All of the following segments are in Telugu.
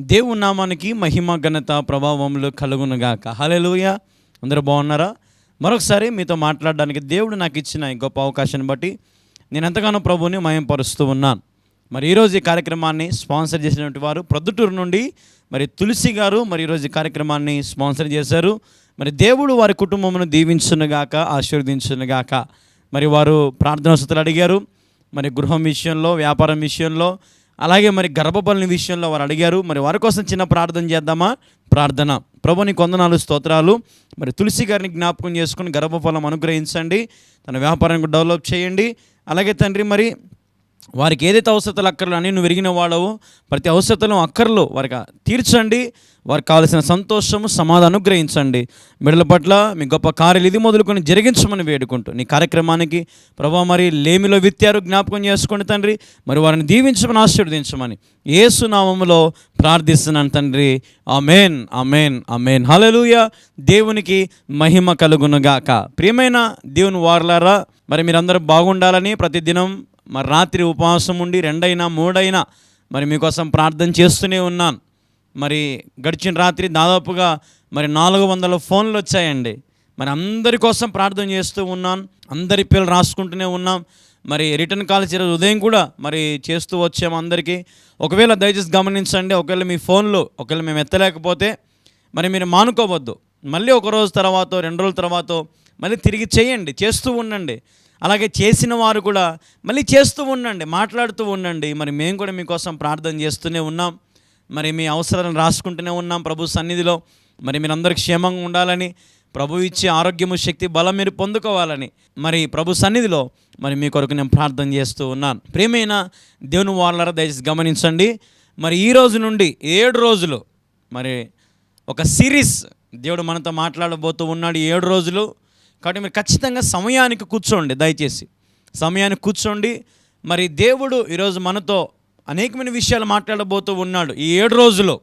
దేవుని నామానికి మహిమ ఘనత ప్రభావములు కలుగునుగాక. హలెలుయ అందరూ బాగున్నారా? మరొకసారి మీతో మాట్లాడడానికి దేవుడు నాకు ఇచ్చిన ఈ గొప్ప అవకాశాన్ని బట్టి నేను ఎంతగానో ప్రభుని మయంపరుస్తూ ఉన్నాను. మరి ఈరోజు ఈ కార్యక్రమాన్ని స్పాన్సర్ చేసినటువంటి వారు ప్రొద్దుటూరు నుండి మరి తులసి గారు మరి ఈరోజు ఈ కార్యక్రమాన్ని స్పాన్సర్ చేశారు. మరి దేవుడు వారి కుటుంబమును దీవించునుగాక ఆశీర్వదించునుగాక. మరి వారు ప్రార్థనా వసతులు అడిగారు. మరి గృహం విషయంలో వ్యాపారం విషయంలో అలాగే మరి గర్భఫలం విషయంలో వారు అడిగారు మరి వారి కోసం చిన్న ప్రార్థన చేద్దామా? ప్రార్థన. ప్రభుని కొందనాలు స్తోత్రాలు. మరి తులసి గారిని జ్ఞాపకం చేసుకుని గర్భఫలం అనుగ్రహించండి. తన వ్యాపారానికి డెవలప్ చేయండి. అలాగే తండ్రి మరి వారికి ఏదైతే అవసరతలు అక్కర్లు అని నువ్వు విరిగిన వాడవు ప్రతి అవసరతలు అక్కర్లు వారికి తీర్చండి. వారికి కావలసిన సంతోషము సమాధానం అనుగ్రహించండి. బిడ్డల పట్ల మీ గొప్ప కార్యలు ఇది మొదలుకొని జరిగించమని వేడుకుంటూ నీ కార్యక్రమానికి ప్రభా మరి లేమిలో విత్తారు జ్ఞాపకం చేసుకోండి తండ్రి. మరి వారిని దీవించమని ఆశీర్వదించమని ఏసునామంలో ప్రార్థిస్తున్నాను తండ్రి. అమేన్ అమేన్ అమేన్ హలలుయ దేవునికి మహిమ కలుగునుగాక. ప్రియమైన దేవుని వార్లారా మరి మీరందరూ బాగుండాలని ప్రతిదినం మరి రాత్రి ఉపవాసం ఉండి రెండైనా మూడైనా మరి మీకోసం ప్రార్థన చేస్తూనే ఉన్నాను. మరి గడిచిన రాత్రి దాదాపుగా మరి నాలుగు వందల ఫోన్లు వచ్చాయండి. మరి అందరి కోసం ప్రార్థన చేస్తూ ఉన్నాను. అందరి పేర్లు రాసుకుంటూనే ఉన్నాం. మరి రిటర్న్ కాల్స్ ఈరోజు ఉదయం కూడా మరి చేస్తూ వచ్చాము అందరికీ. ఒకవేళ దయచేసి గమనించండి ఒకవేళ మీ ఫోన్లో ఒకవేళ మేము ఎత్తలేకపోతే మరి మీరు మానుకోవద్దు. మళ్ళీ ఒక రోజు తర్వాత రెండు రోజుల తర్వాత మళ్ళీ తిరిగి చేయండి చేస్తూ ఉండండి. అలాగే చేసిన వారు కూడా మళ్ళీ చేస్తూ ఉండండి మాట్లాడుతూ ఉండండి. మరి మేము కూడా మీకోసం ప్రార్థన చేస్తూనే ఉన్నాం. మరి మీ అవసరాలను రాసుకుంటూనే ఉన్నాం ప్రభు సన్నిధిలో. మరి మీరందరూ క్షేమంగా ఉండాలని ప్రభు ఇచ్చే ఆరోగ్యము శక్తి బలం మీరు పొందుకోవాలని మరి ప్రభు సన్నిధిలో మరి మీ కొరకు నేను ప్రార్థన చేస్తూ ఉన్నాను. ప్రేమైన దేవుని వాళ్ళరా దయచేసి గమనించండి. మరి ఈ రోజు నుండి ఏడు రోజులు మరి ఒక సిరీస్ దేవుడు మనతో మాట్లాడబోతూ ఉన్నాడు. ఏడు రోజులు కాబట్టి మీరు ఖచ్చితంగా సమయానికి కూర్చోండి దయచేసి. సమయానికి కూర్చోండి. మరి దేవుడు ఈరోజు మనతో అనేకమైన విషయాలు మాట్లాడబోతూ ఉన్నాడు ఈ ఏడు రోజులు.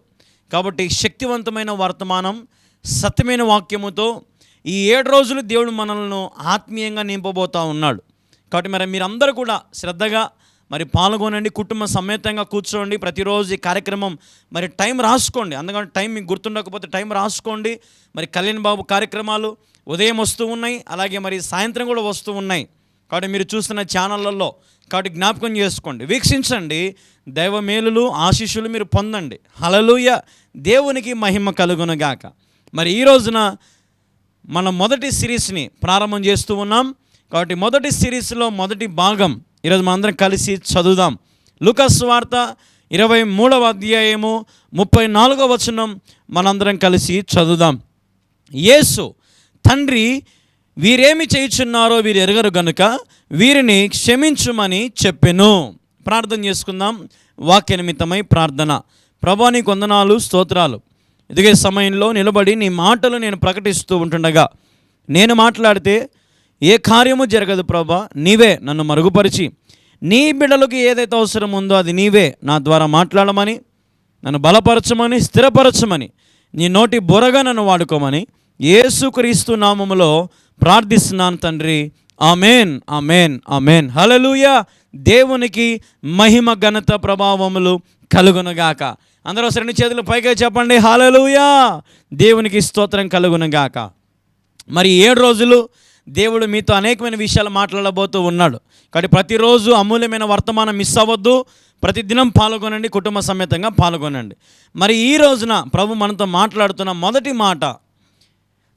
కాబట్టి శక్తివంతమైన వర్తమానం సత్యమైన వాక్యముతో ఈ ఏడు రోజులు దేవుడు మనల్ని ఆత్మీయంగా నింపబోతూ ఉన్నాడు. కాబట్టి మరి మీరందరూ కూడా శ్రద్ధగా మరి పాల్గొనండి కుటుంబ సమేతంగా కూర్చోండి. ప్రతిరోజు ఈ కార్యక్రమం మరి టైం రాసుకోండి. అందుకని టైం మీకు గుర్తుండకపోతే టైం రాసుకోండి. మరి కళ్యాణ్ బాబు కార్యక్రమాలు ఉదయం వస్తూ ఉన్నాయి అలాగే మరి సాయంత్రం కూడా వస్తూ ఉన్నాయి. కాబట్టి మీరు చూస్తున్న ఛానళ్ళల్లో కాబట్టి జ్ఞాపకం చేసుకోండి. వీక్షించండి. దైవ మేలులు ఆశీస్సులు మీరు పొందండి. హలలుయ దేవునికి మహిమ కలుగునుగాక మరి ఈ రోజున మన మొదటి సిరీస్ని ప్రారంభం చేస్తూ ఉన్నాం. కాబట్టి మొదటి సిరీస్లో మొదటి భాగం ఈరోజు మనందరం కలిసి చదువుదాం. లుకస్ వార్త ఇరవై మూడవ అధ్యాయము ముప్పై నాలుగవ వచనం మనందరం కలిసి చదువుదాం. యేసు తండ్రి వీరేమి చేయుచున్నారో వీరు ఎరగరు గనుక వీరిని క్షమించుమని చెప్పెను. ప్రార్థన చేసుకుందాం. వాక్య నిమిత్తమై ప్రార్థన ప్రభాని కొందనాలు స్తోత్రాలు. ఎదిగే సమయంలో నిలబడి నీ మాటలు నేను ప్రకటిస్తూ ఉంటుండగా నేను మాట్లాడితే ఏ కార్యము జరగదు ప్రభా నీవే నన్ను మరుగుపరిచి. నీ బిడ్డలకు ఏదైతే అవసరం ఉందో అది నీవే నా ద్వారా మాట్లాడమని నన్ను బలపరచమని స్థిరపరచమని నీ నోటి బొరగా నన్ను వాడుకోమని ఏసుక్రీస్తు నామములో ప్రార్థిస్తున్నాను తండ్రి. Amen amen amen. హలలుయ దేవునికి మహిమ ఘనత ప్రభావములు కలుగునుగాక. అందరూ రెండు చేతులు పైగా చెప్పండి. హలలుయా దేవునికి స్తోత్రం కలుగునుగాక. మరి ఏడు రోజులు దేవుడు మీతో అనేకమైన విషయాలు మాట్లాడబోతూ ఉన్నాడు. కాబట్టి ప్రతిరోజు అమూల్యమైన వర్తమానం మిస్ అవ్వద్దు. ప్రతిదినం పాల్గొనండి కుటుంబ సమేతంగా పాల్గొనండి. మరి ఈ రోజున ప్రభు మనతో మాట్లాడుతున్న మొదటి మాట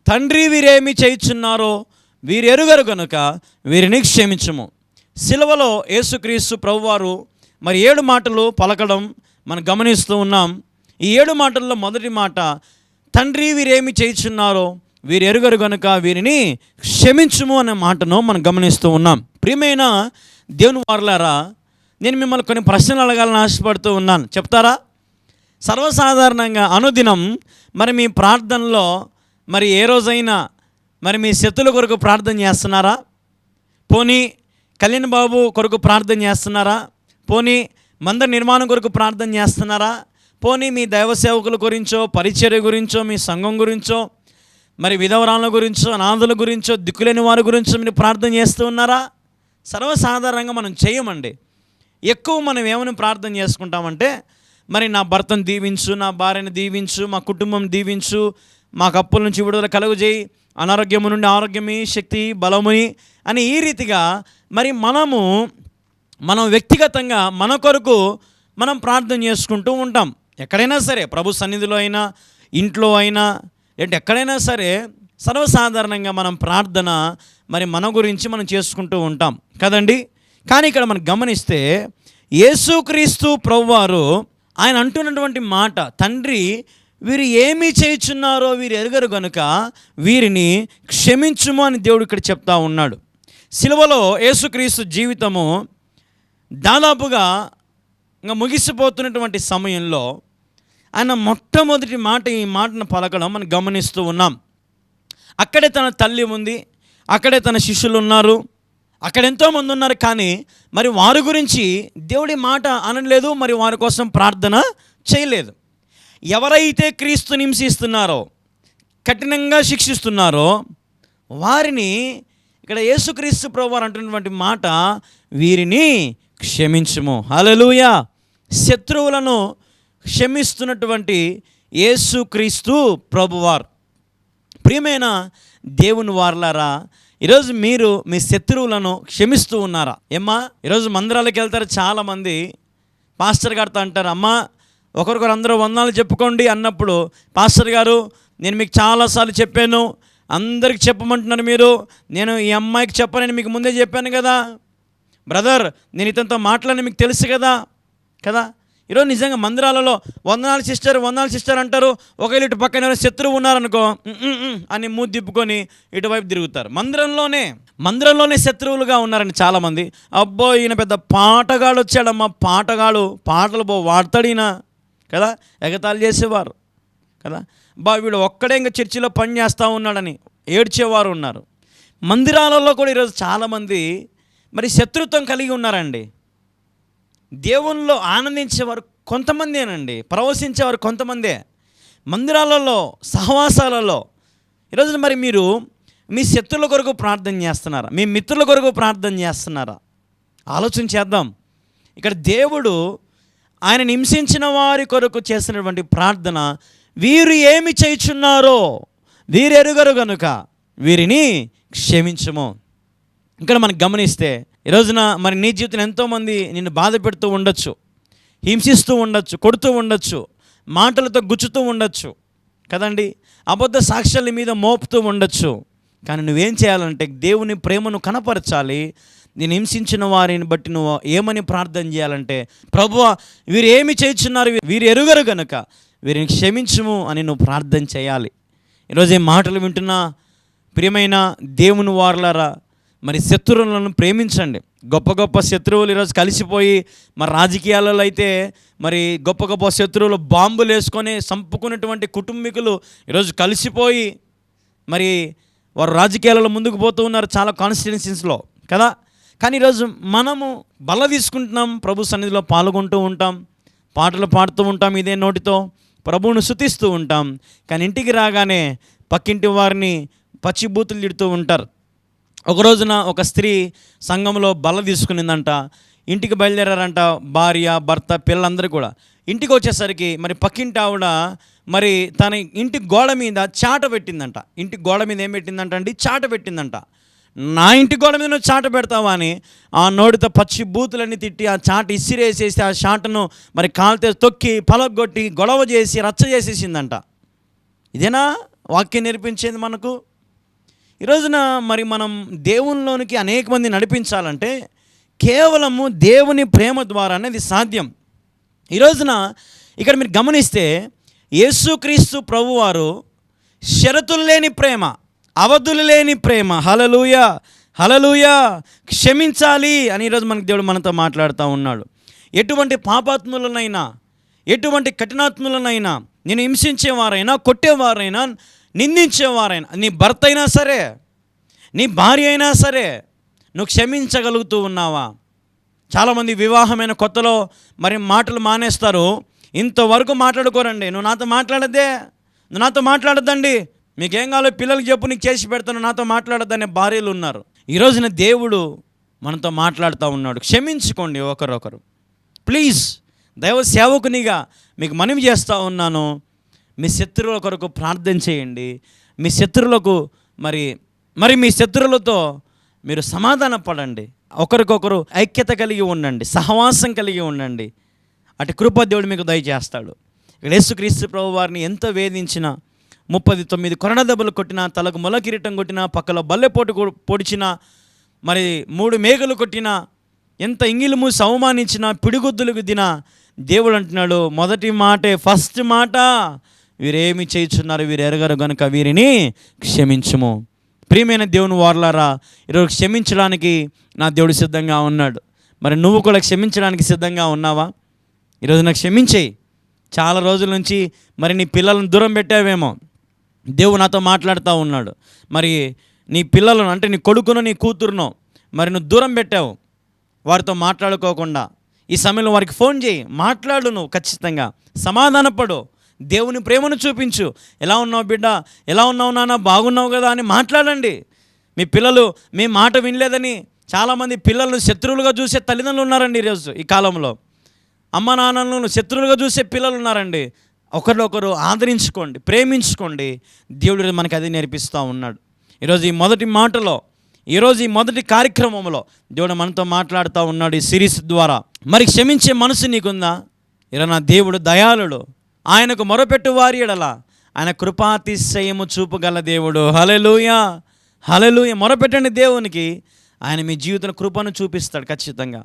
తండ్రి వీరేమి చేయుచున్నారో వీరెరుగరు గనుక వీరిని క్షమించము. సిలవలో యేసుక్రీస్తు ప్రభువారు మరి ఏడు మాటలు పలకడం మనం గమనిస్తూ ఉన్నాం. ఈ ఏడు మాటల్లో మొదటి మాట తండ్రి వీరేమి చేయుచున్నారో వీరు ఎరుగరు గనుక వీరిని క్షమించుము అనే మాటను మనం గమనిస్తూ ఉన్నాం. ప్రియమైన దేవుని వారులారా నేను మిమ్మల్ని కొన్ని ప్రశ్నలు అడగాలని ఆశపడుతూ ఉన్నాను. చెప్తారా? సర్వసాధారణంగా అనుదినం మరి మీ ప్రార్థనలో మరి ఏ రోజైనా మరి మీ శత్రుల కొరకు ప్రార్థన చేస్తున్నారా? పోనీ కళ్యాణ్ బాబు కొరకు ప్రార్థన చేస్తున్నారా? పోనీ మందిర నిర్మాణం కొరకు ప్రార్థన చేస్తున్నారా? పోనీ మీ దైవ సేవకుల గురించో పరిచర్య గురించో మీ సంఘం గురించో మరి విధవరాల గురించో అనాథుల గురించో దిక్కులేని వారి గురించో మీరు ప్రార్థన చేస్తూ ఉన్నారా? సర్వసాధారణంగా మనం చేయమండి. ఎక్కువ మనం ఏమని ప్రార్థన చేసుకుంటామంటే మరి నా భర్తను దీవించు నా భార్యను దీవించు మా కుటుంబం దీవించు మాకు అప్పుల నుంచి విడుదల కలుగుజేయి. అనారోగ్యము నుండి ఆరోగ్యమి శక్తి బలముని అని ఈ రీతిగా మరి మనము మనం వ్యక్తిగతంగా మన కొరకు మనం ప్రార్థన చేసుకుంటూ ఉంటాం. ఎక్కడైనా సరే ప్రభు సన్నిధిలో అయినా ఇంట్లో అయినా ఏంటి ఎక్కడైనా సరే సర్వసాధారణంగా మనం ప్రార్థన మరి మన గురించి మనం చేసుకుంటూ ఉంటాం. కదండి? కానీ ఇక్కడ మనం గమనిస్తే యేసుక్రీస్తు ప్రభువారు ఆయన అంటున్నటువంటి మాట తండ్రి వీరు ఏమి చేయుచున్నారో వీరు ఎరగరు గనుక వీరిని క్షమించుము అని దేవుడు ఇక్కడ చెప్తా ఉన్నాడు. సిలువలో యేసుక్రీస్తు జీవితము దాదాపుగా ఇంకా ముగిసిపోతున్నటువంటి సమయంలో ఆయన మొట్టమొదటి మాట ఈ మాటను పలకడం మనం గమనిస్తూ ఉన్నాం. అక్కడే తన తల్లి ఉంది అక్కడే తన శిష్యులు ఉన్నారు అక్కడ ఎంతోమంది ఉన్నారు కానీ మరి వారి గురించి దేవుడి మాట అనలేదు మరి వారి కోసం ప్రార్థన చేయలేదు. ఎవరైతే క్రీస్తు హింసిస్తున్నారో కఠినంగా శిక్షిస్తున్నారో వారిని ఇక్కడ యేసుక్రీస్తు ప్రభువారు అంటున్నటువంటి మాట వీరిని క్షమించము. హలలుయ శత్రువులను క్షమిస్తున్నటువంటి యేసుక్రీస్తు ప్రభువారు ప్రియమైన దేవుని వార్లారా ఈరోజు మీరు మీ శత్రువులను క్షమిస్తూ ఉన్నారా? ఏమ్మా ఈరోజు మందిరాలకు వెళ్తారు చాలామంది. పాస్టర్ గారితో అంటారు అమ్మా ఒకరికొకరు అందరూ వందనాలు చెప్పుకోండి అన్నప్పుడు పాస్టర్ గారు నేను మీకు చాలాసార్లు చెప్పాను అందరికి చెప్పమంటున్నారు మీరు నేను ఈ అమ్మాయికి చెప్పనని మీకు ముందే చెప్పాను కదా. బ్రదర్ నేను ఇతనితో మాట్లాడని మీకు తెలుసు కదా కదా. ఈరోజు నిజంగా మందిరాలలో వందనాలు సిస్టర్ వందనాలు సిస్టర్ అంటారు. ఒకవేళ ఇటు పక్కన ఎవరైనా శత్రువు ఉన్నారనుకో అని మూతి తిప్పుకొని ఇటువైపు తిరుగుతారు. మందిరంలోనే మందిరంలోనే శత్రువులుగా ఉన్నారని చాలామంది. అబ్బో ఈయన పెద్ద పాటగాడు వచ్చాడమ్మా పాటగాడు పాటలు బో వాడతాడు ఈయన కదా? ఎగతాళి చేసేవారు కదా? బా వీడు ఒక్కడే ఇంకా చర్చిలో పని చేస్తూ ఉన్నాడని ఏడ్చేవారు ఉన్నారు. మందిరాలలో కూడా ఈరోజు చాలామంది మరి శత్రుత్వం కలిగి ఉన్నారండి. దేవునిలో ఆనందించేవారు కొంతమందేనండి. ప్రవశించేవారు కొంతమందే. మందిరాలలో సహవాసాలలో ఈరోజు మరి మీరు మీ శత్రుల కొరకు ప్రార్థన చేస్తున్నారా? మీ మిత్రుల కొరకు ప్రార్థన చేస్తున్నారా? ఆలోచన చేద్దాం. ఇక్కడ దేవుడు ఆయన హింసించిన వారి కొరకు చేసినటువంటి ప్రార్థన వీరు ఏమి చేయుచున్నారో వీరెరుగరు గనుక వీరిని క్షమించము. ఇక్కడ మనం గమనిస్తే ఈ రోజున మరి నీ జీవితం ఎంతోమంది నిన్ను బాధ పెడుతూ ఉండొచ్చు హింసిస్తూ ఉండొచ్చు కొడుతూ ఉండొచ్చు మాటలతో గుచ్చుతూ ఉండొచ్చు కదండి? అబద్ధ సాక్ష్యాల మీద మోపుతూ ఉండొచ్చు. కానీ నువ్వేం చేయాలంటే దేవుని ప్రేమను కనపరచాలి నేను హింసించిన వారిని బట్టి నువ్వు ఏమని ప్రార్థన చేయాలంటే ప్రభు వీరు ఏమి చేస్తున్నారు వీరు ఎరుగరు గనుక వీరిని క్షమించము అని నువ్వు ప్రార్థన చేయాలి. ఈరోజు ఏం మాటలు వింటున్నా ప్రియమైన దేవుని వారలారా మరి శత్రువులను ప్రేమించండి. గొప్ప గొప్ప శత్రువులు ఈరోజు కలిసిపోయి మరి రాజకీయాలలో అయితే మరి గొప్ప గొప్ప శత్రువులు బాంబులు వేసుకొని చంపుకున్నటువంటి కుటుంబీకులు ఈరోజు కలిసిపోయి మరి వారు రాజకీయాలలో ముందుకు పోతూ ఉన్నారు చాలా కాన్స్టిట్యున్సీస్లో కదా? కానీ ఈరోజు మనము బల్ల తీసుకుంటున్నాం ప్రభు సన్నిధిలో పాల్గొంటూ ఉంటాం పాటలు పాడుతూ ఉంటాం ఇదే నోటితో ప్రభువును శుతిస్తూ ఉంటాం. కానీ ఇంటికి రాగానే పక్కింటి వారిని పచ్చిబూతులు తిడుతూ ఉంటారు. ఒక రోజున ఒక స్త్రీ సంఘంలో బల్ల తీసుకునిందంట ఇంటికి బయలుదేరారంట భార్య భర్త పిల్లలందరూ కూడా. ఇంటికి వచ్చేసరికి మరి పక్కింటి ఆవిడ మరి తన ఇంటి గోడ మీద చాట పెట్టిందంట. ఇంటి గోడ మీద ఏం పెట్టిందంట అండి? చాట పెట్టిందంట. నా ఇంటి గోడ మీద నువ్వు చాట పెడతావా అని ఆ నోటితో పచ్చి బూతులన్నీ తిట్టి ఆ చాట ఇసిరేసేసి ఆ చాటను మరి కాలితే తొక్కి పలగొట్టి గొడవ చేసి రచ్చ చేసేసిందంట. ఇదేనా వాక్యం నేర్పించేది మనకు? ఈ రోజున మరి మనం దేవునిలోనికి అనేక మంది నడిపించాలంటే కేవలము దేవుని ప్రేమ ద్వారా అనేది సాధ్యం. ఈ రోజున ఇక్కడ మీరు గమనిస్తే యేసుక్రీస్తు ప్రభువారు షరతులు లేని ప్రేమ. అవధులు లేని ప్రేమ. హలలుయ హలలుయ క్షమించాలి అని ఈరోజు మనకు దేవుడు మనతో మాట్లాడుతూ ఉన్నాడు. ఎటువంటి పాపాత్ములనైనా ఎటువంటి కఠినాత్ములనైనా నేను హింసించేవారైనా కొట్టేవారైనా నిందించేవారైనా నీ భర్త అయినా సరే నీ భార్య అయినా సరే నువ్వు క్షమించగలుగుతూ ఉన్నావా? చాలామంది వివాహమైన కొత్తలో మరి మాటలు మానేస్తారు. ఇంతవరకు మాట్లాడుకోరండి. నువ్వు నాతో మాట్లాడద్దే నువ్వు నాతో మాట్లాడద్దండి. మీకేం కావాలో పిల్లలకి చెప్పు నీకు చేసి పెడతాను నాతో మాట్లాడద్దనే భార్యలు ఉన్నారు. ఈ రోజున దేవుడు మనతో మాట్లాడుతూ ఉన్నాడు. క్షమించుకోండి ఒకరొకరు. ప్లీజ్ దైవ సేవకునిగా మీకు మనవి చేస్తూ ఉన్నాను. మీ శత్రువుల కొరకు ప్రార్థన చేయండి. మీ శత్రువులకు మరి మరి మీ శత్రువులతో మీరు సమాధాన పడండి. ఒకరికొకరు ఐక్యత కలిగి ఉండండి. సహవాసం కలిగి ఉండండి. అటు కృప దేవుడు మీకు దయచేస్తాడు. ఇక్కడ యేసుక్రీస్తు ప్రభు వారిని ఎంత వేధించినా ముప్పది తొమ్మిది కొరణ దెబ్బలు కొట్టినా తలకు మొల కిరీటం కొట్టినా పక్కలో బల్లెపోటు పొడిచిన పొడిచినా మరి మూడు మేఘలు కొట్టినా ఎంత ఇంగిలి మూసి అవమానించినా పిడిగుద్దులు గుద్దినా దేవుడు అంటున్నాడు మొదటి మాటే ఫస్ట్ మాట. వీరేమి చేయుచున్నారు వీరు ఎరగరు గనుక వీరిని క్షమించుము. ప్రియమైన దేవుని వారలారా ఈరోజు క్షమించడానికి నా దేవుడు సిద్ధంగా ఉన్నాడు. మరి నువ్వు కూడా క్షమించడానికి సిద్ధంగా ఉన్నావా? ఈరోజు నాకు క్షమించేయి. చాలా రోజుల నుంచి మరి నీ పిల్లలను దూరం పెట్టావేమో. దేవుడు నాతో మాట్లాడుతూ ఉన్నాడు. మరి నీ పిల్లలను అంటే నీ కొడుకును నీ కూతురును మరి నువ్వు దూరం పెట్టావు. వారితో మాట్లాడుకోకుండా. ఈ సమయంలో వారికి ఫోన్ చేయి. మాట్లాడు నువ్వు ఖచ్చితంగా. సమాధానపడు. దేవుని ప్రేమను చూపించు. ఎలా ఉన్నావు బిడ్డ? ఎలా ఉన్నావు నాన్న? బాగున్నావు కదా అని మాట్లాడండి. మీ పిల్లలు మీ మాట వినలేదని చాలామంది పిల్లలను శత్రువులుగా చూసే తల్లిదండ్రులు ఉన్నారండి ఈరోజు ఈ కాలంలో. అమ్మ నాన్నలను శత్రువులుగా చూసే పిల్లలు ఉన్నారండి. ఒకరినొకరు ఆదరించుకోండి ప్రేమించుకోండి. దేవుడు మనకి అది నేర్పిస్తూ ఉన్నాడు. ఈరోజు ఈ మొదటి మాటలో ఈరోజు ఈ మొదటి కార్యక్రమంలో దేవుడు మనతో మాట్లాడుతూ ఉన్నాడు ఈ సిరీస్ ద్వారా. మరి క్షమించే మనసు నీకుందా? ఇలా నా దేవుడు దయాళుడు. ఆయనకు మొరపెట్టు వారి ఎడలా. ఆయన కృపాతిశయము చూపగల దేవుడు. హలెలూయ హలెలుయ మొరపెట్టండి దేవునికి. ఆయన మీ జీవితంలో కృపను చూపిస్తాడు ఖచ్చితంగా.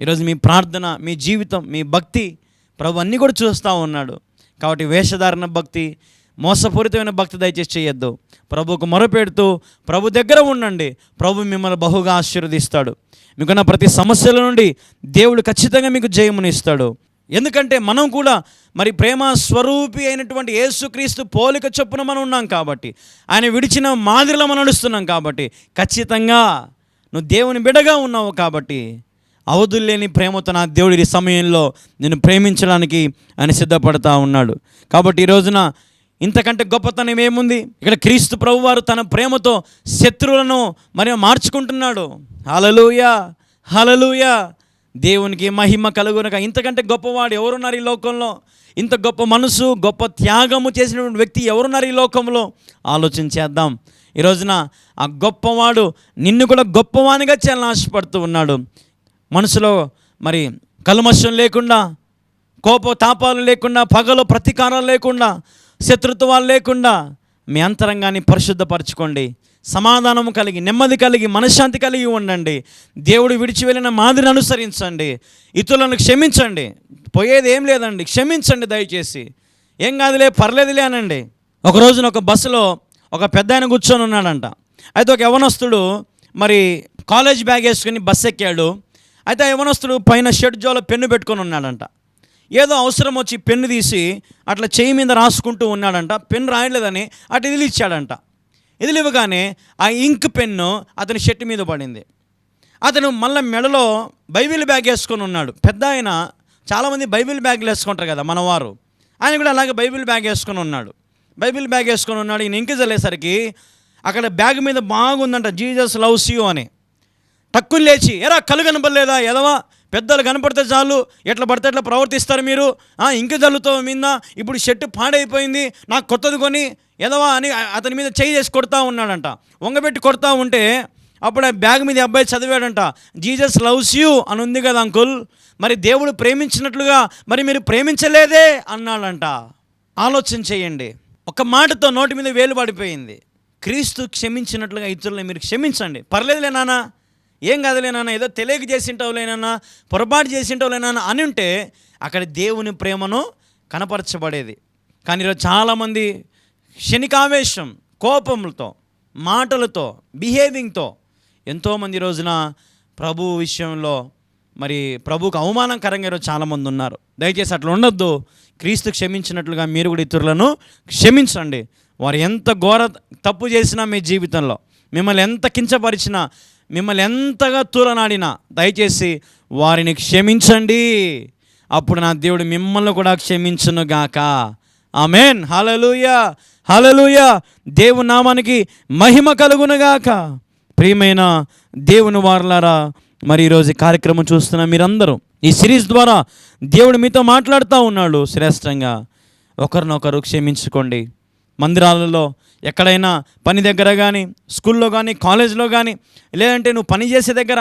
ఈరోజు మీ ప్రార్థన మీ జీవితం మీ భక్తి ప్రభు అన్నీ కూడా చూస్తూ ఉన్నాడు. కాబట్టి వేషధారణ భక్తి మోసపూరితమైన భక్తి దయచేసి చేయొద్దు. ప్రభుకు మొరపెడుతూ ప్రభు దగ్గర ఉండండి. ప్రభు మిమ్మల్ని బహుగా ఆశీర్వదిస్తాడు. మీకున్న ప్రతి సమస్యల నుండి దేవుడు ఖచ్చితంగా మీకు జయమునిస్తాడు ఎందుకంటే మనం కూడా మరి ప్రేమ స్వరూపి అయినటువంటి యేసుక్రీస్తు పోలిక చొప్పున మనం ఉన్నాం కాబట్టి ఆయన విడిచిన మాదిరిలో మనం నడుస్తున్నాం కాబట్టి ఖచ్చితంగా నువ్వు దేవుని బిడగా ఉన్నావు కాబట్టి అవధుల్లేని ప్రేమతో నా దేవుడు ఈ సమయంలో నేను ప్రేమించడానికి ఆయన సిద్ధపడతా ఉన్నాడు. కాబట్టి ఈ రోజున ఇంతకంటే గొప్పతనం ఏముంది? ఇక్కడ క్రీస్తు ప్రభువారు తన ప్రేమతో శత్రువులను మరి మార్చుకుంటున్నాడు. హలలూయ హలలూయ దేవునికి మహిమ కలుగునక ఇంతకంటే గొప్పవాడు ఎవరున్నారు ఈ లోకంలో? ఇంత గొప్ప మనసు గొప్ప త్యాగము చేసినటువంటి వ్యక్తి ఎవరున్నారు ఈ లోకంలో? ఆలోచించేద్దాం ఈ రోజున ఆ గొప్పవాడు నిన్ను కూడా గొప్పవానిగా చేయాలని ఆశపడుతూ ఉన్నాడు. మనసులో మరి కల్మషం లేకుండా కోప తాపాలు లేకుండా పగలు ప్రతీకారాలు లేకుండా శత్రుత్వాలు లేకుండా మీ అంతరంగాన్ని పరిశుద్ధపరచుకోండి. సమాధానం కలిగి నెమ్మది కలిగి మనశ్శాంతి కలిగి ఉండండి. దేవుడు విడిచి వెళ్ళిన మాదిరిని అనుసరించండి. ఇతరులను క్షమించండి. పోయేది ఏం లేదండి. క్షమించండి దయచేసి. ఏం కాదులే పర్లేదులే అనండి. ఒక రోజున ఒక బస్సులో ఒక పెద్ద ఆయన కూర్చొని ఉన్నాడంట. అయితే ఒక యవనస్తుడు మరి కాలేజ్ బ్యాగ్ వేసుకుని బస్సు ఎక్కాడు. అయితే ఆ యవనస్తుడు పైన షెడ్జోలో జోలో పెన్ను పెట్టుకొని ఉన్నాడంట. ఏదో అవసరం వచ్చి పెన్ను తీసి అట్లా చేయి మీద రాసుకుంటూ ఉన్నాడంట. పెన్ను రాయలేదని అటు ఇదిలిచ్చాడంట ఇదిలివ్వగానే ఆ ఇంక్ పెన్ను అతని షర్ట్ మీద పడింది. అతను మళ్ళీ మెడలో బైబిల్ బ్యాగ్ వేసుకొని ఉన్నాడు. పెద్ద ఆయన చాలామంది బైబిల్ బ్యాగ్లు వేసుకుంటారు కదా మనవారు. ఆయన కూడా అలాగే బైబిల్ బ్యాగ్ వేసుకొని ఉన్నాడు. బైబిల్ బ్యాగ్ వేసుకొని ఉన్నాడు. ఈయన ఇంక చల్లేసరికి అక్కడ బ్యాగ్ మీద బాగుందంట. జీజస్ లవ్స్ యూ అని. టక్కులు లేచి ఎరా కళ్ళు కనపడలేదా ఎదవా? పెద్దలు కనపడితే చాలు. ఎట్లా పడితే ఎట్లా ప్రవర్తిస్తారు మీరు? ఇంక జల్లుతో మీద ఇప్పుడు షర్టు పాడైపోయింది నాకు కొత్తది కొని ఎదవా? అని అతని మీద చేయి చేసి కొడతా ఉన్నాడంట. వంగబెట్టి కొడతా ఉంటే అప్పుడు ఆ బ్యాగ్ మీద అబ్బాయి చదివాడంట. జీజస్ లవ్స్ యూ అని ఉంది కదా అంకుల్. మరి దేవుడు ప్రేమించినట్లుగా మరి మీరు ప్రేమించలేదే అన్నాడంట. ఆలోచన చేయండి. ఒక మాటతో నోటి మీద వేలు పడిపోయింది. క్రీస్తు క్షమించినట్లుగా ఇతరులను మీరు క్షమించండి. పర్లేదులే నాన్న. ఏం కాదులే ఏదో తెలియక చేసింటావులేనన్నా పొరపాటు చేసింటావులేనన్నా అని ఉంటే అక్కడ దేవుని ప్రేమను కనపరచబడేది. కానీ ఈరోజు చాలామంది క్షణికావేశం కోపములతో మాటలతో బిహేవింగ్తో ఎంతోమంది రోజున ప్రభు విషయంలో మరి ప్రభుకు అవమానకరంగా ఈరోజు చాలామంది ఉన్నారు. దయచేసి అట్లా ఉండొద్దు. క్రీస్తు క్షమించినట్లుగా మీరు కూడా ఇతరులను క్షమించండి. వారు ఎంత ఘోర తప్పు చేసినా మీ జీవితంలో మిమ్మల్ని ఎంత కించపరిచినా మిమ్మల్ని ఎంతగా తూలనాడినా దయచేసి వారిని క్షమించండి. అప్పుడు నా దేవుడు మిమ్మల్ని కూడా క్షమించును గాక. ఆమెన్. హలలుయ హలలుయ దేవు నామానికి మహిమ కలుగునుగాక ప్రియమైన దేవుని వారలారా మరి ఈరోజు కార్యక్రమం చూస్తున్న మీరందరూ ఈ సిరీస్ ద్వారా దేవుడు మీతో మాట్లాడుతూ ఉన్నాడు శ్రేష్టంగా. ఒకరినొకరు క్షమించుకోండి. మందిరాలలో ఎక్కడైనా పని దగ్గర కానీ స్కూల్లో కానీ కాలేజ్లో కానీ లేదంటే నువ్వు పని చేసే దగ్గర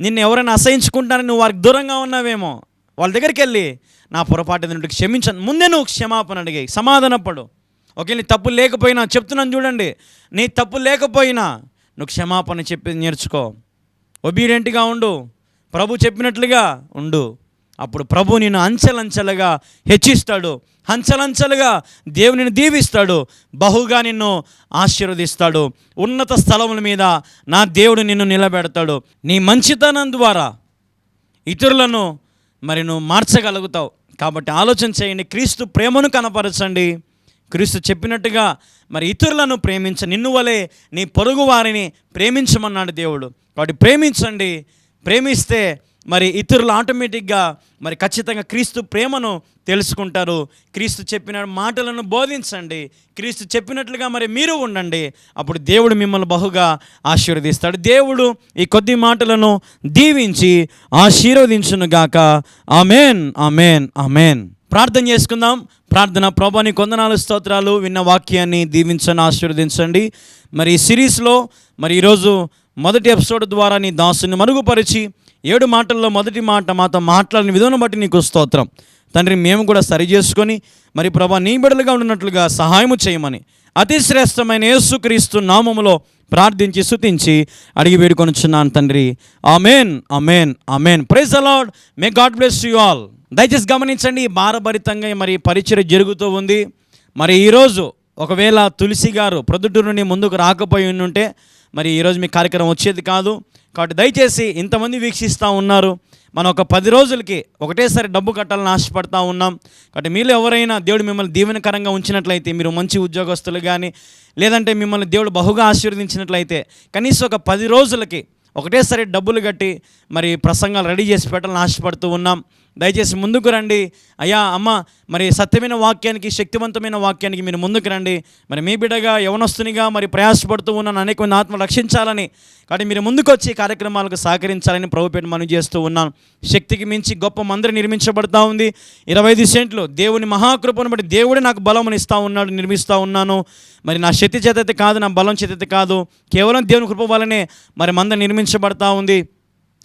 నిన్ను ఎవరైనా అసహించుకుంటారని నువ్వు వారికి దూరంగా ఉన్నావేమో వాళ్ళ దగ్గరికి వెళ్ళి నా పొరపాటు నుండి క్షమించను. ముందే నువ్వు క్షమాపణ అడిగి సమాధానపడు ఓకే నీ తప్పు లేకపోయినా చెప్తున్నాను చూడండి నీ తప్పు లేకపోయినా నువ్వు క్షమాపణ చెప్పి నేర్చుకో. ఒబీడియంట్గా ఉండు. ప్రభు చెప్పినట్లుగా ఉండు. అప్పుడు ప్రభు నిన్ను అంచెలంచెలుగా హెచ్చిస్తాడు. అంచెలంచెలుగా దేవునిని దీవిస్తాడు. బహుగా నిన్ను ఆశీర్వదిస్తాడు. ఉన్నత స్థలముల మీద నా దేవుడు నిన్ను నిలబెడతాడు. నీ మంచితనం ద్వారా ఇతరులను మరి నువ్వు మార్చగలుగుతావు. కాబట్టి ఆలోచన చేయండి. క్రీస్తు ప్రేమను కనపరచండి. క్రీస్తు చెప్పినట్టుగా మరి ఇతరులను ప్రేమించ నిన్ను వలె నీ పొరుగు వారిని ప్రేమించమన్నాడు దేవుడు. కాబట్టి ప్రేమించండి. ప్రేమిస్తే మరి ఇతరులు ఆటోమేటిక్గా మరి ఖచ్చితంగా క్రీస్తు ప్రేమను తెలుసుకుంటారు. క్రీస్తు చెప్పిన మాటలను బోధించండి. క్రీస్తు చెప్పినట్లుగా మరి మీరు ఉండండి. అప్పుడు దేవుడు మిమ్మల్ని బహుగా ఆశీర్వదిస్తాడు. దేవుడు ఈ కొద్ది మాటలను దీవించి ఆశీర్వదించునుగాక ఆమెన్ ఆమెన్ ఆమెన్. ప్రార్థన చేసుకుందాం. ప్రార్థన ప్రభాని కొందనాలు స్తోత్రాలు విన్న వాక్యాన్ని దీవించండి ఆశీర్వదించండి. మరి ఈ సిరీస్లో మరి ఈరోజు మొదటి ఎపిసోడ్ ద్వారా నీ దాసుని మరుగుపరిచి ఏడు మాటల్లో మొదటి మాట మాతో మాట్లాడిన విధానం బట్టి నీకు స్తోత్రం. తండ్రి మేము కూడా సరి చేసుకొని మరి ప్రభా నీ బిడలుగా ఉన్నట్లుగా సహాయము చేయమని అతి శ్రేష్టమైన యేసుక్రీస్తు నామములో ప్రార్థించి స్తుతించి అడిగి వేడుకొనుచున్నాను తండ్రి. అమేన్ amen amen praise the Lord may God bless you all దయచేసి గమనించండి భారభరితంగా మరి పరిచయం జరుగుతూ ఉంది. మరి ఈరోజు ఒకవేళ తులసి గారు ప్రొద్దుటూరు నుండి ముందుకు రాకపోయి ఉంటే మరి ఈరోజు మీ కార్యక్రమం వచ్చేది కాదు. కాబట్టి దయచేసి ఇంతమంది వీక్షిస్తూ ఉన్నారు. మనం ఒక పది రోజులకి ఒకటేసారి డబ్బు కట్టాలని ఆశపడతా ఉన్నాం. కాబట్టి మీలో ఎవరైనా దేవుడు మిమ్మల్ని దీవెనకరంగా ఉంచినట్లయితే మీరు మంచి ఉద్యోగస్తులు కానీ లేదంటే మిమ్మల్ని దేవుడు బహుగా ఆశీర్వదించినట్లయితే కనీసం ఒక పది రోజులకి ఒకటేసారి డబ్బులు కట్టి మరి ప్రసంగాలు రెడీ చేసి పెట్టాలని ఆశపడుతూ ఉన్నాం. దయచేసి ముందుకు రండి. అయ్యా అమ్మ మరి సత్యమైన వాక్యానికి శక్తివంతమైన వాక్యానికి మీరు ముందుకు రండి. మరి మీ బిడ్డగా యవనస్తునిగా మరి ప్రయాసపడుతూ ఉన్నాను అనేక మంది ఆత్మ రక్షించాలని కాబట్టి మీరు ముందుకు వచ్చి కార్యక్రమాలకు సహకరించాలని ప్రభుపేట మనం చేస్తూ ఉన్నాను. శక్తికి మించి గొప్ప మందిరం నిర్మించబడతా ఉంది. ఇరవై ఐదు సెంట్లు దేవుని మహాకృపను బట్టి దేవుడే నాకు బలమును ఇస్తూ ఉన్నాడు నిర్మిస్తూ ఉన్నాను. మరి నా శక్తి చేత కాదు నా బలం చేత కాదు. కేవలం దేవుని కృప వలనే మరి మంద నిర్మించబడతా ఉంది.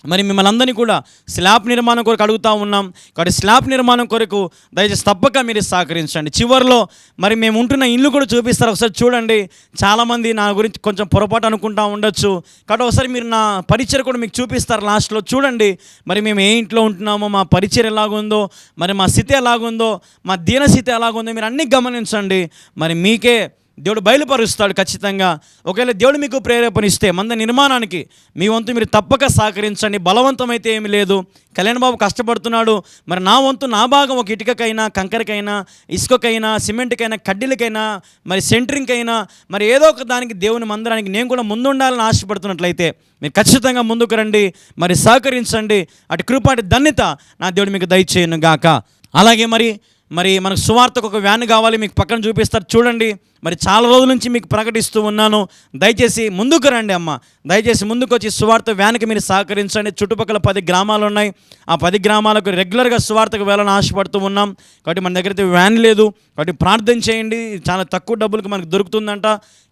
మరి మిమ్మల్ని అందరినీ కూడా స్లాబ్ నిర్మాణం కొరకు అడుగుతూ ఉన్నాం. కాబట్టి స్లాబ్ నిర్మాణం కొరకు దయచేసి తప్పక మీరు సహకరించండి. చివరిలో మరి మేము ఉంటున్న ఇల్లు కూడా చూపిస్తారు. ఒకసారి చూడండి. చాలామంది నా గురించి కొంచెం పొరపాటు అనుకుంటా ఉండొచ్చు. కాబట్టి ఒకసారి మీరు నా పరిచయం కూడా మీకు చూపిస్తారు లాస్ట్లో. చూడండి. మరి మేము ఏ ఇంట్లో ఉంటున్నామో మా పరిచయం ఎలాగుందో మరి మా స్థితి ఎలాగుందో మా దీన స్థితి ఎలాగుందో మీరు అన్నీ గమనించండి. మరి మీకే దేవుడు బయలుపరుస్తాడు ఖచ్చితంగా. ఒకవేళ దేవుడు మీకు ప్రేరేపణ ఇస్తే మంద నిర్మాణానికి మీ వంతు మీరు తప్పక సహకరించండి. బలవంతమైతే ఏమి లేదు. కళ్యాణ్ బాబు కష్టపడుతున్నాడు. మరి నా వంతు నా భాగం ఒక ఇటుకకైనా కంకరకైనా ఇసుకకైనా సిమెంట్కైనా కడ్డీలకైనా మరి సెంటరింగ్కైనా మరి ఏదో ఒక దానికి దేవుని మందిరానికి నేను కూడా ముందుండాలని ఆశపడుతున్నట్లయితే మీరు ఖచ్చితంగా ముందుకు రండి. మరి సహకరించండి. అటు కృపాటి ధన్యత నా దేవుడు మీకు దయచేయను గాక అలాగే మరి మరి మనకు సువార్తకు ఒక వ్యాన్ కావాలి. మీకు పక్కన చూపిస్తారు. చూడండి. మరి చాలా రోజుల నుంచి మీకు ప్రకటిస్తూ ఉన్నాను. దయచేసి ముందుకు రండి అమ్మ. దయచేసి ముందుకు వచ్చి సువార్త వ్యాన్కి మీరు సహకరించండి. చుట్టుపక్కల పది గ్రామాలు ఉన్నాయి. ఆ పది గ్రామాలకు రెగ్యులర్గా సువార్తకు వెళ్ళాలని ఆశపడుతూ ఉన్నాం. కాబట్టి మన దగ్గర అయితే వ్యాన్ లేదు. కాబట్టి ప్రార్థన చేయండి. చాలా తక్కువ డబ్బులకు మనకు దొరుకుతుందంట.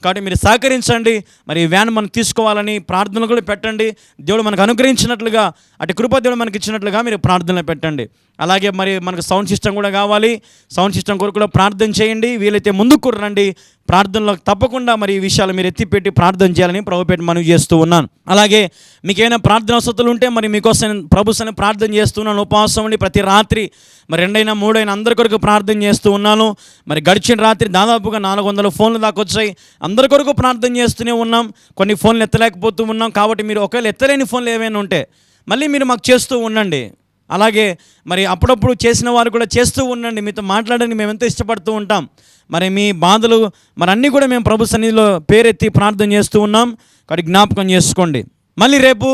కాబట్టి మీరు సహకరించండి. మరి ఈ వ్యాన్ మనం తీసుకోవాలని ప్రార్థనలు కూడా పెట్టండి. దేవుడు మనకు అనుగ్రహించినట్లుగా అటు కృప దేవుడు మనకి ఇచ్చినట్లుగా మీరు ప్రార్థనలు పెట్టండి. అలాగే మరి మనకు సౌండ్ సిస్టమ్ కూడా కావాలి. సౌండ్ సిస్టమ్ కొరకు కూడా ప్రార్థన చేయండి. వీలైతే ముందుకు రండి. ప్రార్థనలో తప్పకుండా మరి ఈ విషయాలు మీరు ఎత్తిపెట్టి ప్రార్థన చేయాలని ప్రభుపేట మనవి చేస్తూ ఉన్నాను. అలాగే మీకు ప్రార్థన వసతులు ఉంటే మరి మీకోసం ప్రభుత్వాన్ని ప్రార్థన చేస్తున్నాను ఉపవాసం ఉండి ప్రతి రాత్రి మరి రెండైనా మూడైనా అందరి కొరకు ప్రార్థన చేస్తూ ఉన్నాను. మరి గడిచిన రాత్రి దాదాపుగా నాలుగు వందల ఫోన్లు దాకా వచ్చాయి. అందరి కొరకు ప్రార్థన చేస్తూనే ఉన్నాం. కొన్ని ఫోన్లు ఎత్తలేకపోతూ ఉన్నాం. కాబట్టి మీరు ఒకవేళ ఎత్తలేని ఫోన్లు ఏమైనా ఉంటే మళ్ళీ మీరు మాకు చేస్తూ ఉండండి. అలాగే మరి అప్పుడప్పుడు చేసిన వారు కూడా చేస్తూ ఉండండి. మీతో మాట్లాడని మేము ఎంతో ఇష్టపడుతూ ఉంటాం. మరి మీ బాధలు మరి అన్నీ కూడా మేము ప్రభు సన్నిధిలో పేరెత్తి ప్రార్థన చేస్తూ ఉన్నాం. కాబట్టి జ్ఞాపకం చేసుకోండి. మళ్ళీ రేపు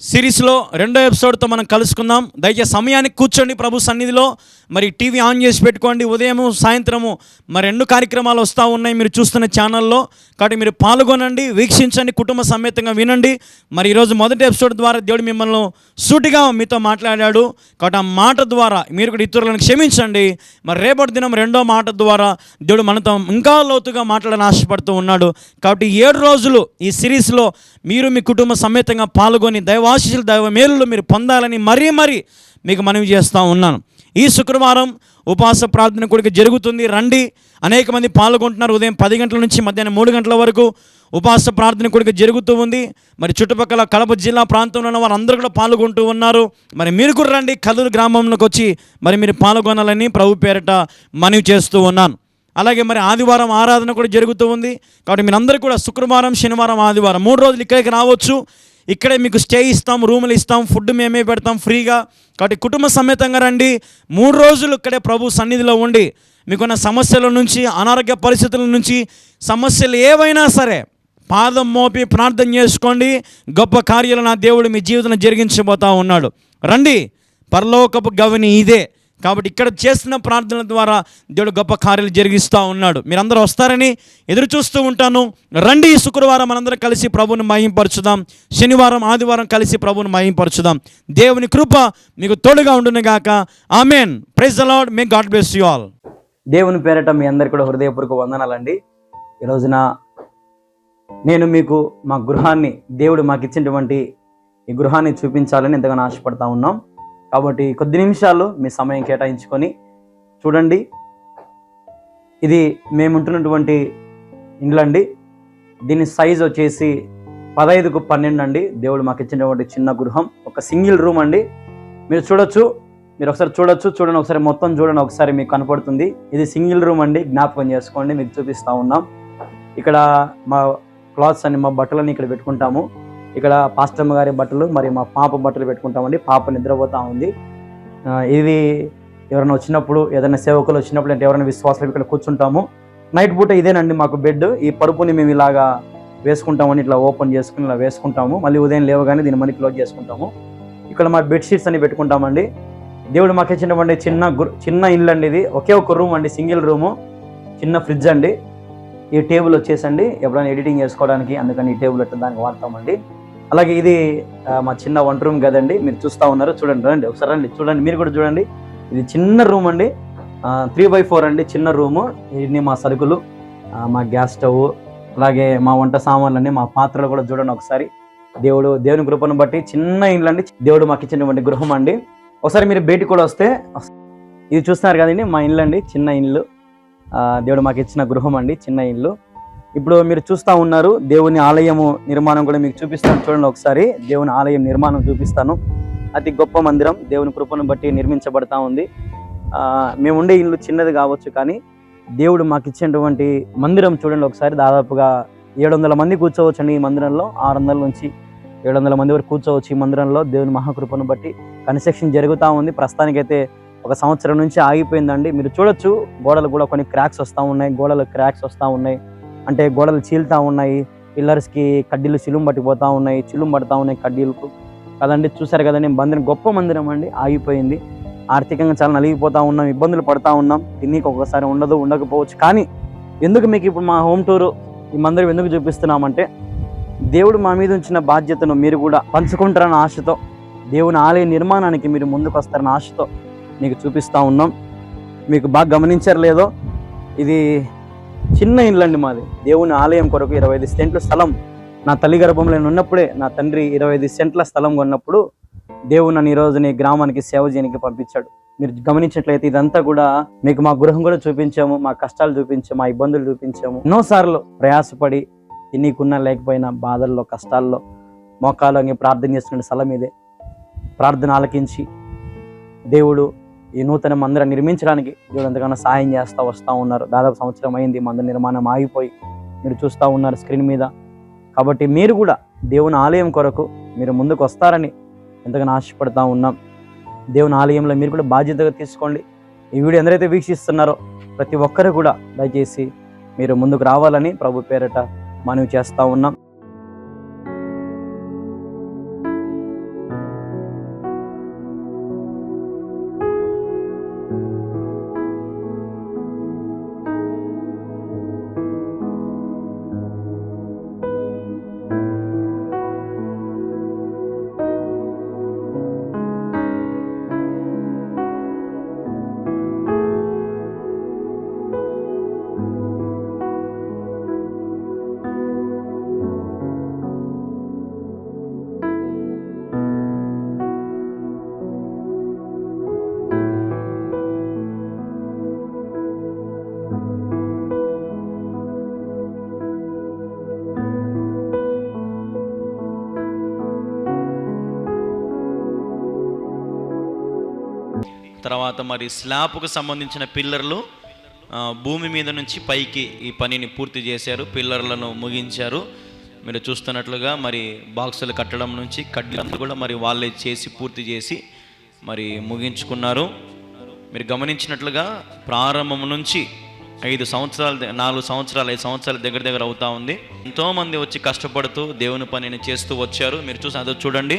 సిరీస్లో రెండో ఎపిసోడ్తో మనం కలుసుకుందాం. దయచేసి సమయానికి కూర్చోండి ప్రభు సన్నిధిలో. మరి టీవీ ఆన్ చేసి పెట్టుకోండి. ఉదయము సాయంత్రము మరి రెండు కార్యక్రమాలు వస్తూ ఉన్నాయి మీరు చూస్తున్న ఛానల్లో. కాబట్టి మీరు పాల్గొనండి వీక్షించండి కుటుంబ సమేతంగా వినండి. మరి ఈరోజు మొదటి ఎపిసోడ్ ద్వారా దేవుడు మిమ్మల్ని సూటిగా మీతో మాట్లాడాడు. కాబట్టి ఆ మాట ద్వారా మీరు కూడా ఇతరులను క్షమించండి. మరి రేపటి దినం రెండో మాట ద్వారా దేవుడు మనతో ఇంకా లోతుగా మాట్లాడని ఆశపడుతూ ఉన్నాడు. కాబట్టి ఏడు రోజులు ఈ సిరీస్లో మీరు మీ కుటుంబ సమేతంగా పాల్గొని ఆశీస్సులు దైవ మేలులు మీరు పొందాలని మరీ మరీ మీకు మనవి చేస్తూ ఉన్నాను. ఈ శుక్రవారం ఉపవాస ప్రార్థన కొడుకు జరుగుతుంది. రండి. అనేక మంది పాల్గొంటున్నారు. ఉదయం పది గంటల నుంచి మధ్యాహ్నం మూడు గంటల వరకు ఉపవాస ప్రార్థన కొడుకు జరుగుతూ ఉంది. మరి చుట్టుపక్కల కడప జిల్లా ప్రాంతంలో ఉన్న వారందరూ కూడా పాల్గొంటూ ఉన్నారు. మరి మీరు కూడా రండి. కల్లూరు గ్రామంలోకి వచ్చి మరి మీరు పాల్గొనాలని ప్రభు పేరట మనవి చేస్తూ ఉన్నాను. అలాగే మరి ఆదివారం ఆరాధన కూడా జరుగుతూ ఉంది. కాబట్టి మీరందరూ కూడా శుక్రవారం శనివారం ఆదివారం మూడు రోజులు ఇక్కడికి రావచ్చు. ఇక్కడే మీకు స్టే ఇస్తాం రూములు ఇస్తాం ఫుడ్ మేమే పెడతాం ఫ్రీగా. కాబట్టి కుటుంబ సమేతంగా రండి. మూడు రోజులు ఇక్కడే ప్రభు సన్నిధిలో ఉండి మీకున్న సమస్యల నుంచి అనారోగ్య పరిస్థితుల నుంచి సమస్యలు ఏవైనా సరే పాదం మోపి ప్రార్థన చేసుకోండి. గొప్ప కార్యాలు నా దేవుడు మీ జీవితంలో జరిగించబోతా ఉన్నాడు. రండి. పరలోకపు గవని ఇదే. కాబట్టి ఇక్కడ చేసిన ప్రార్థనల ద్వారా దేవుడు గొప్ప కార్యాలు జరిగిస్తూ ఉన్నాడు. మీరందరూ వస్తారని ఎదురు చూస్తూ ఉంటాను. రండి ఈ శుక్రవారం మనందరం కలిసి ప్రభుని మహింపరచుదాం. శనివారం ఆదివారం కలిసి ప్రభుని మహింపరచుదాం. దేవుని కృప మీకు తోడుగా ఉండునుగాక. Amen. Praise the Lord may God bless you all దేవుని పేరట మీ అందరికీ కూడా హృదయపూర్వక వందనాలండి. ఈ రోజున నేను మీకు మా గృహాన్ని దేవుడు మాకు ఇచ్చినటువంటి ఈ గృహాన్ని చూపించాలని ఎంతగానో ఆశపడతా ఉన్నాం. కాబట్టి కొద్ది నిమిషాలు మీ సమయం కేటాయించుకొని చూడండి. ఇది మేముంటున్నటువంటి ఇండ్లండి. దీని సైజ్ వచ్చేసి పదహైదుకు పన్నెండు అండి. దేవుడు మాకు ఇచ్చినటువంటి చిన్న గృహం. ఒక సింగిల్ రూమ్ అండి. మీరు చూడొచ్చు మీరు ఒకసారి చూడొచ్చు చూడండి ఒకసారి మొత్తం చూడండి ఒకసారి మీకు కనపడుతుంది. ఇది సింగిల్ రూమ్ అండి. జ్ఞాపకం చేసుకోండి మీకు చూపిస్తా ఉన్నాం. ఇక్కడ మా క్లాత్స్ అని మా బట్టలని ఇక్కడ పెట్టుకుంటాము. ఇక్కడ పాస్టమ్మ గారి బట్టలు మరి మా పాప బట్టలు పెట్టుకుంటామండి. పాప నిద్రపోతా ఉంది. ఇది ఎవరైనా వచ్చినప్పుడు ఏదైనా సేవకులు వచ్చినప్పుడు అంటే ఎవరైనా విశ్వాసాలు ఇక్కడ కూర్చుంటాము. నైట్ పూట ఇదేనండి మాకు బెడ్. ఈ పరుపుని మేము ఇలాగా వేసుకుంటామని ఇట్లా ఓపెన్ చేసుకుని ఇలా వేసుకుంటాము. మళ్ళీ ఉదయం లేవగానే దీన్ని మళ్ళీ క్లోజ్ చేసుకుంటాము. ఇక్కడ మా బెడ్షీట్స్ అని పెట్టుకుంటామండి. దేవుడు మాకు ఇచ్చినటువంటి చిన్న చిన్న ఇల్లు అండి ఇది. ఒకే ఒక రూమ్ అండి సింగిల్ రూము. చిన్న ఫ్రిడ్జ్ అండి. ఈ టేబుల్ వచ్చేసండి. ఎప్పుడైనా ఎడిటింగ్ చేసుకోవడానికి అందుకని ఈ టేబుల్ అట్లా దానికి వాడతామండి. అలాగే ఇది మా చిన్న వంట రూమ్ కదండి మీరు చూస్తూ ఉన్నారు. చూడండి రండి ఒకసారి రండి చూడండి మీరు కూడా చూడండి. ఇది చిన్న రూమ్ అండి. త్రీ బై ఫోర్ అండి చిన్న రూము. ఇన్ని మా సరుకులు మా గ్యాస్ స్టవ్ అలాగే మా వంట సామాన్లన్నీ మా పాత్రలు కూడా చూడండి ఒకసారి. దేవుడు దేవుని కృపను బట్టి చిన్న ఇల్లు అండి. దేవుడు మాకు ఇచ్చినటువంటి గృహం అండి. ఒకసారి మీరు బయటికి కూడా వస్తే ఇది చూస్తున్నారు కదండి మా ఇల్లు అండి చిన్న ఇల్లు దేవుడు మాకు ఇచ్చిన గృహం అండి చిన్న ఇల్లు ఇప్పుడు మీరు చూస్తూ ఉన్నారు దేవుని ఆలయము నిర్మాణం కూడా మీకు చూపిస్తాను. చూడండి ఒకసారి దేవుని ఆలయం నిర్మాణం చూపిస్తాను. అతి గొప్ప మందిరం దేవుని కృపను బట్టి నిర్మించబడతా ఉంది. మేము ఉండే ఇల్లు చిన్నది కావచ్చు కానీ దేవుడు మాకు ఇచ్చినటువంటి మందిరం చూడండి ఒకసారి. దాదాపుగా ఏడు వందల మంది కూర్చోవచ్చు అండి ఈ మందిరంలో. ఆరు వందల నుంచి ఏడు వందల మంది వరకు కూర్చోవచ్చు ఈ మందిరంలో. దేవుని మహాకృపను బట్టి కన్స్ట్రక్షన్ జరుగుతూ ఉంది. ప్రస్తుతానికైతే ఒక సంవత్సరం నుంచి ఆగిపోయిందండి. మీరు చూడొచ్చు గోడలు కూడా కొన్ని క్రాక్స్ వస్తూ ఉన్నాయి. గోడలు క్రాక్స్ వస్తూ ఉన్నాయి. అంటే గోడలు చీలుతూ ఉన్నాయి పిల్లర్స్కి కడ్డీలు చిలుం పట్టిపోతూ ఉన్నాయి చిలుం పడతా ఉన్నాయి కడ్డీలకు. కదండి చూసారు కదండి మందిరం గొప్ప మందిరం అండి ఆగిపోయింది. ఆర్థికంగా చాలా నలిగిపోతా ఉన్నాం ఇబ్బందులు పడతా ఉన్నాం తిన్నీకి ఒక్కొక్కసారి ఉండదు ఉండకపోవచ్చు. కానీ ఎందుకు మీకు ఇప్పుడు మా హోమ్ టూరు ఈ మందిరం ఎందుకు చూపిస్తున్నామంటే దేవుడు మా మీద ఉంచిన బాధ్యతను మీరు కూడా పంచుకుంటారన్న ఆశతో దేవుని ఆలయ నిర్మాణానికి మీరు ముందుకు వస్తారన్న ఆశతో మీకు చూపిస్తూ ఉన్నాం. మీకు బాగా గమనించారు లేదో ఇది చిన్న ఇల్లు అండి మాది. దేవుని ఆలయం కొరకు ఇరవై ఐదు సెంట్ల స్థలం. నా తల్లి గర్భంలో నేను ఉన్నప్పుడే నా తండ్రి ఇరవై ఐదు సెంట్ల స్థలం కొన్నప్పుడు దేవుడు నన్ను ఈ నీ గ్రామానికి సేవ చేయడానికి పంపించాడు. మీరు గమనించినట్లయితే ఇదంతా కూడా మీకు మా గృహం కూడా చూపించాము మా కష్టాలు చూపించాము మా ఇబ్బందులు చూపించాము. ఎన్నోసార్లు ప్రయాసపడి నీకున్నా లేకపోయినా బాధల్లో కష్టాల్లో మోకాలు ప్రార్థన చేస్తున్న స్థలం ఇదే. ప్రార్థన ఆలకించి దేవుడు ఈ నూతన మందిరం నిర్మించడానికి దేవుడు ఎంతగానో సహాయం చేస్తూ వస్తూ ఉన్నారు. దాదాపు సంవత్సరం అయింది మందిర నిర్మాణం ఆగిపోయి మీరు చూస్తూ ఉన్నారు స్క్రీన్ మీద. కాబట్టి మీరు కూడా దేవుని ఆలయం కొరకు మీరు ముందుకు వస్తారని ఎంతగానో ఆశపడతా ఉన్నాం. దేవుని ఆలయంలో మీరు కూడా బాధ్యతగా తీసుకోండి. ఈ వీడియో ఎందరైతే వీక్షిస్తున్నారో ప్రతి ఒక్కరు కూడా దయచేసి మీరు ముందుకు రావాలని ప్రభు పేరట మనవి చేస్తూ ఉన్నాం. తర్వాత మరి స్లాబ్కు సంబంధించిన పిల్లర్లు భూమి మీద నుంచి పైకి ఈ పనిని పూర్తి చేశారు పిల్లర్లను ముగించారు. మీరు చూస్తున్నట్లుగా మరి బాక్సులు కట్టడం నుంచి కడ్డీలంతా కూడా మరి వాళ్ళే చేసి పూర్తి చేసి మరి ముగించుకున్నారు. మీరు గమనించినట్లుగా ప్రారంభం నుంచి ఐదు సంవత్సరాలు నాలుగు సంవత్సరాలు ఐదు సంవత్సరాల దగ్గర దగ్గర అవుతా ఉంది. ఎంతోమంది వచ్చి కష్టపడుతూ దేవుని పనిని చేస్తూ వచ్చారు. మీరు చూసి అదో చూడండి.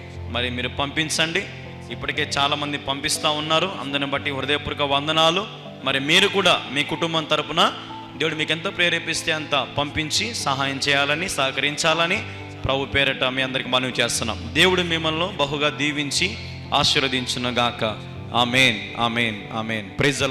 మరి మీరు పంపించండి. ఇప్పటికే చాలామంది పంపిస్తూ ఉన్నారు. అందరిని బట్టి హృదయపూర్వక వందనాలు. మరి మీరు కూడా మీ కుటుంబం తరపున దేవుడు మీకు ఎంత ప్రేరేపిస్తే అంత పంపించి సహాయం చేయాలని సహకరించాలని ప్రభు పేరట మీ అందరికి మనవి చేస్తున్నాం. దేవుడు మిమ్మల్ని బహుగా దీవించి ఆశీర్వదించునుగాక. Amen amen amen. Praise the